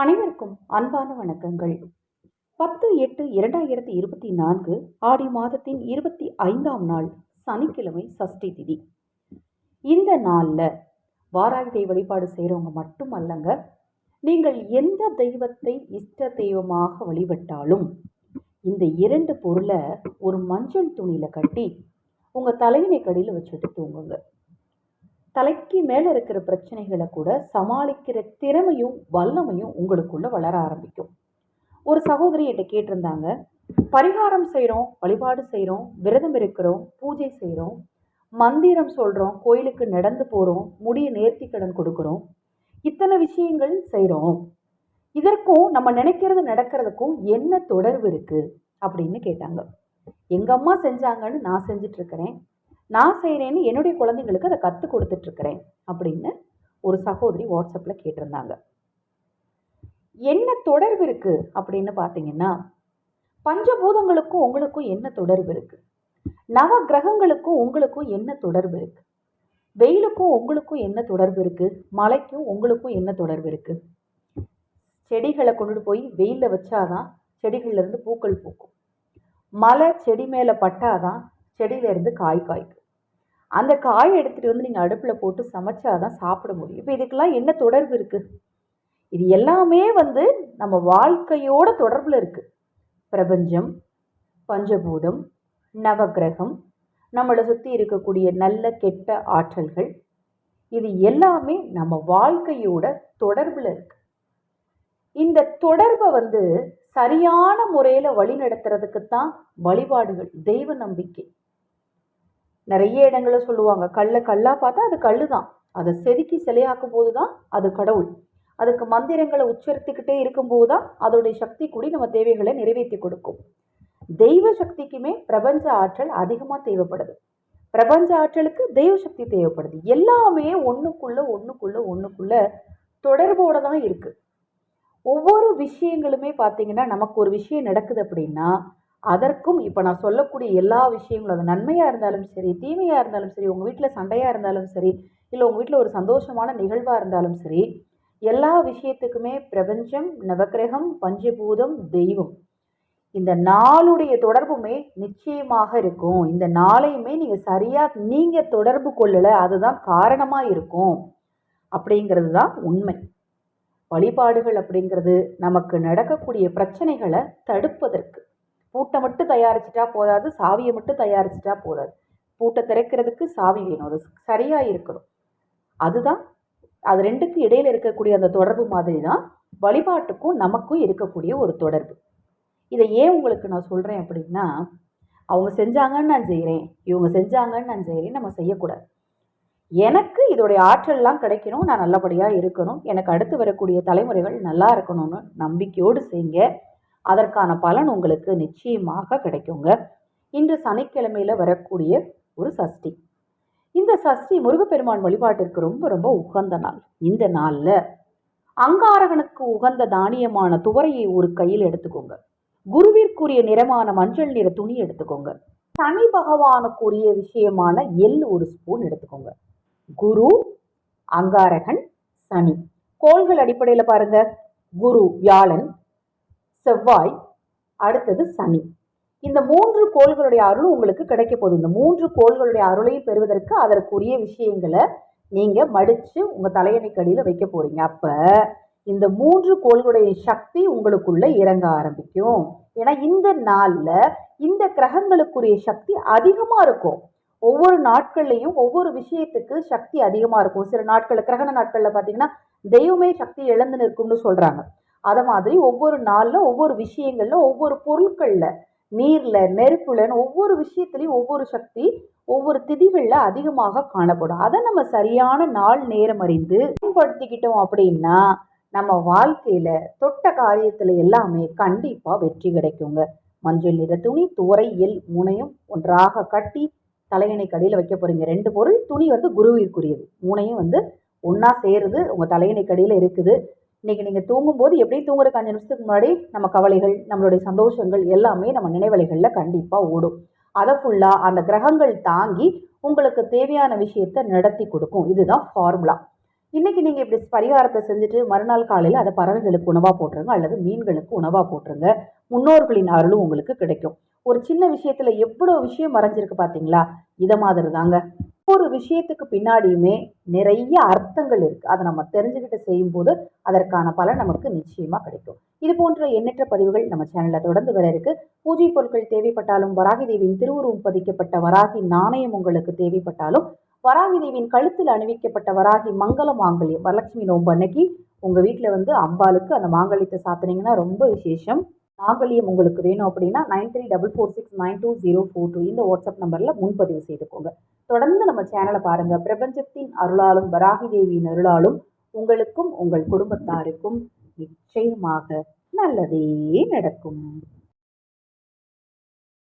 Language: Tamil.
அனைவருக்கும் அன்பான வணக்கங்கள். பத்து எட்டு இரண்டாயிரத்தி இருபத்தி நான்கு ஆடி மாதத்தின் இருபத்தி ஐந்தாம் நாள் சனிக்கிழமை சஷ்டி திதி. இந்த நாளில் வாராகி வழிபாடு செய்கிறவங்க மட்டும் அல்லங்க நீங்கள் எந்த தெய்வத்தை இஷ்ட தெய்வமாக வழிபட்டாலும் இந்த இரண்டு பொருளை ஒரு மஞ்சள் துணியில் கட்டி உங்கள் தலையினை கடியில் வச்சுட்டு தூங்குங்க. தலைக்கு மேலே இருக்கிற பிரச்சனைகளை கூட சமாளிக்கிற திறமையும் வல்லமையும் உங்களுக்குள்ள வளர ஆரம்பிக்கும். ஒரு சகோதரி என்கிட்ட கேட்டிருந்தாங்க பரிகாரம் செய்கிறோம் வழிபாடு செய்கிறோம் விரதம் இருக்கிறோம் பூஜை செய்கிறோம் மந்திரம் சொல்கிறோம் கோயிலுக்கு நடந்து போகிறோம் முடிய நேர்த்தி கடன் கொடுக்குறோம் இத்தனை விஷயங்கள் செய்கிறோம் இதற்கும் நம்ம நினைக்கிறது நடக்கிறதுக்கும் என்ன தொடர்பு இருக்குது அப்படின்னு கேட்டாங்க. எங்கள் அம்மா செஞ்சாங்கன்னு நான் செஞ்சிட்ருக்கிறேன் நான் செய்கிறேன்னு என்னுடைய குழந்தைங்களுக்கு அதை கற்றுக் கொடுத்துட்ருக்கிறேன் அப்படின்னு ஒரு சகோதரி வாட்ஸ்அப்பில் கேட்டிருந்தாங்க. என்ன தொடர்பு இருக்குது அப்படின்னு பார்த்தீங்கன்னா பஞ்சபூதங்களுக்கும் உங்களுக்கும் என்ன தொடர்பு இருக்குது நவ கிரகங்களுக்கும் உங்களுக்கும் என்ன தொடர்பு இருக்குது வெயிலுக்கும் உங்களுக்கும் என்ன தொடர்பு இருக்குது மழைக்கும் உங்களுக்கும் என்ன தொடர்பு இருக்குது செடிகளை கொண்டுட்டு போய் வெயிலில் வச்சாதான் செடிகள்லேருந்து பூக்கள் பூக்கும். மலை செடி மேலே பட்டாதான் செடியிலேருந்து காய் காய்க்கும். அந்த காயை எடுத்துகிட்டு வந்து நீங்கள் அடுப்பில் போட்டு சமைச்சாதான் சாப்பிட முடியும். இப்போ இதுக்கெல்லாம் என்ன தொடர்பு இருக்குது இது எல்லாமே வந்து நம்ம வாழ்க்கையோட தொடர்பில் இருக்குது பிரபஞ்சம் பஞ்சபூதம் நவகிரகம் நம்மளை சுற்றி இருக்கக்கூடிய நல்ல கெட்ட ஆற்றல்கள். இது எல்லாமே நம்ம வாழ்க்கையோட தொடர்பில் இருக்கு. இந்த தொடர்பை வந்து சரியான முறையில் வழி நடத்துறதுக்கு தான் வழிபாடுகள் தெய்வ நம்பிக்கை. நிறைய இடங்களில் சொல்லுவாங்க. கல்லை கல்லா பார்த்தா அது கல் தான் அதை செதுக்கி சிலையாக்கும் போது தான் அது கடவுள். அதுக்கு மந்திரங்களை உச்சரித்துக்கிட்டே இருக்கும்போது தான் அதோடைய சக்தி கூடி நம்ம தேவைகளை நிறைவேற்றி கொடுக்கும். தெய்வ சக்திக்குமே பிரபஞ்ச ஆற்றல் அதிகமாக தேவைப்படுது. பிரபஞ்ச ஆற்றலுக்கு தெய்வ சக்தி தேவைப்படுது. எல்லாமே ஒன்றுக்குள்ள ஒன்றுக்குள்ள ஒன்றுக்குள்ள தொடர்போடு தான் இருக்குது ஒவ்வொரு விஷயங்களுமே பார்த்தீங்கன்னா நமக்கு ஒரு விஷயம் நடக்குது அப்படின்னா அதற்கும் இப்போ நான் சொல்லக்கூடிய எல்லா விஷயங்களும் அது நன்மையாக இருந்தாலும் சரி தீமையாக இருந்தாலும் சரி உங்கள் வீட்டில் சண்டையாக இருந்தாலும் சரி இல்லை உங்கள் வீட்டில் ஒரு சந்தோஷமான நிகழ்வாக இருந்தாலும் சரி எல்லா விஷயத்துக்குமே பிரபஞ்சம் நவக்கிரகம் பஞ்சபூதம் தெய்வம். இந்த நாளுடைய தொடர்புமே நிச்சயமாக இருக்கும். இந்த நாளையுமே நீங்கள் சரியாக நீங்கள் தொடர்பு கொள்ளலை அதுதான் காரணமாக இருக்கும். அப்படிங்கிறது தான் உண்மை. வழிபாடுகள் அப்படிங்கிறது நமக்கு நடக்கக்கூடிய பிரச்சனைகளை தடுப்பதற்கு. பூட்டை மட்டும் தயாரிச்சிட்டா போதாது சாவியை மட்டும் தயாரிச்சிட்டா போதாது. பூட்டை திறக்கிறதுக்கு சாவி வேணும். அது சரியாக இருக்கணும். அதுதான் அது ரெண்டுக்கு இடையில இருக்கக்கூடிய அந்த தொடர்பு மாதிரி தான் வழிபாட்டுக்கும் நமக்கும் இருக்கக்கூடிய ஒரு தொடர்பு. இதை ஏன் உங்களுக்கு நான் சொல்கிறேன் அப்படின்னா அவங்க செஞ்சாங்கன்னு நான் செய்கிறேன் இவங்க செஞ்சாங்கன்னு நான் செய்கிறேன் நம்ம செய்யக்கூடாது. எனக்கு இதோடைய ஆற்றல்லாம் கிடைக்கணும் நான் நல்லபடியாக இருக்கணும் எனக்கு அடுத்து வரக்கூடிய தலைமுறைகள் நல்லா இருக்கணும்னு நம்பிக்கையோடு செய்யுங்க. அதற்கான பலன் உங்களுக்கு நிச்சயமாக கிடைக்குங்க. இன்று சனிக்கிழமையில வரக்கூடிய ஒரு சஷ்டி. இந்த சஷ்டி முருகப்பெருமான் வழிபாட்டிற்கு ரொம்ப ரொம்ப உகந்த நாள். இந்த நாளில் அங்காரகனுக்கு உகந்த தானியமான துவரையை ஒரு கையில் எடுத்துக்கோங்க. குருவிற்குரிய நிறமான மஞ்சள் நிற துணி எடுத்துக்கோங்க. சனி பகவானுக்குரிய விஷயமான எள் ஒரு ஸ்பூன் எடுத்துக்கோங்க. குரு அங்காரகன் சனி. கோள்கள் அடிப்படையில் பாருங்க. குரு வியாழன் செவ்வாய் அடுத்தது சனி. இந்த மூன்று கோள்களுடைய அருள் உங்களுக்கு கிடைக்க போகுது. இந்த மூன்று கோள்களுடைய அருளையும் பெறுவதற்கு அதற்குரிய விஷயங்களை நீங்கள் மடித்து உங்கள் கடியில வைக்க போகிறீங்க அப்போ இந்த மூன்று கோள்களுடைய சக்தி உங்களுக்குள்ள இறங்க ஆரம்பிக்கும். ஏன்னா இந்த நாளில் இந்த கிரகங்களுக்குரிய சக்தி அதிகமாக இருக்கும். ஒவ்வொரு நாட்கள்லையும் ஒவ்வொரு விஷயத்துக்கு சக்தி அதிகமாக இருக்கும். சில நாட்களில் கிரகண நாட்களில் பார்த்தீங்கன்னா தெய்வமே சக்தி இழந்து நிற்கும்னு சொல்கிறாங்க அதை மாதிரி ஒவ்வொரு நாளில் ஒவ்வொரு விஷயங்களில் ஒவ்வொரு பொருட்களில் நீரில் நெருப்புலன்னு ஒவ்வொரு விஷயத்துலையும் ஒவ்வொரு சக்தி ஒவ்வொரு திதிகளில் அதிகமாக காணப்படும். அதை நம்ம சரியான நாள் நேரம் அறிந்து பயன்படுத்திக்கிட்டோம் அப்படின்னா நம்ம வாழ்க்கையில் தொட்ட காரியத்தில் எல்லாமே கண்டிப்பாக வெற்றி கிடைக்குங்க. மஞ்சள் நிற துணி துவரை எல் ஒன்றாக கட்டி தலையணை கடையில் வைக்க போகிறீங்க ரெண்டு பொருள் துணி வந்து குருவிற்குரியது. முனையும் வந்து ஒன்றா சேருது உங்கள் தலையணை கடியில் இருக்குது. இன்றைக்கி நீங்கள் தூங்கும்போது எப்படி தூங்குறக்கு அஞ்சு நிமிஷத்துக்கு முன்னாடி நம்ம கவலைகள் நம்மளுடைய சந்தோஷங்கள் எல்லாமே நம்ம நினைவலைகளில் கண்டிப்பாக ஓடும். அதை ஃபுல்லாக அந்த கிரகங்கள் தாங்கி உங்களுக்கு தேவையான விஷயத்தை நடத்தி கொடுக்கும். இதுதான் ஃபார்முலா இன்னைக்கு நீங்கள் இப்படி பரிகாரத்தை செஞ்சுட்டு மறுநாள் காலையில் அதை பறவைகளுக்கு உணவாக போட்டுருங்க அல்லது மீன்களுக்கு உணவாக போட்டுருங்க. முன்னோர்களின் அருளும் உங்களுக்கு கிடைக்கும். ஒரு சின்ன விஷயத்தில் எவ்வளோ விஷயம் மறைஞ்சிருக்கு பார்த்தீங்களா இதை மாதிரி தாங்க ஒவ்வொரு விஷயத்துக்கு பின்னாடியுமே நிறைய அர்த்தங்கள் இருக்குது அதை நம்ம தெரிஞ்சுக்கிட்டு செய்யும்போது அதற்கான பலன் நமக்கு நிச்சயமாக கிடைக்கும். இது போன்ற எண்ணற்ற பதிவுகள் நம்ம சேனலில் தொடர்ந்து வர இருக்கு. பூஜை பொருட்கள் தேவைப்பட்டாலும் வராகி தேவியின் திருவுருவம் பதிக்கப்பட்ட வராகி நாணயம் உங்களுக்கு தேவைப்பட்டாலும் வராகி தேவியின் கழுத்தில் அணிவிக்கப்பட்ட வராகி மங்கள மாங்கல்யம் வரலட்சுமி நோம்பு அன்னைக்கு உங்கள் வீட்டில் வந்து அம்பாளுக்கு அந்த மாங்கல்யத்தை சாத்தினீங்கன்னா ரொம்ப விசேஷம். மாங்கல்யம் உங்களுக்கு வேணும் அப்படின்னா nine three double four six nine two zero four two இந்த வாட்ஸ்அப் நம்பரில் முன்பதிவு செய்துக்கோங்க. தொடர்ந்து நம்ம சேனலை பாருங்கள் பிரபஞ்சத்தின் அருளாலும் வராகி தேவியின் அருளாலும் உங்களுக்கும் உங்கள் குடும்பத்தாருக்கும் நிச்சயமாக நல்லதே நடக்கும்.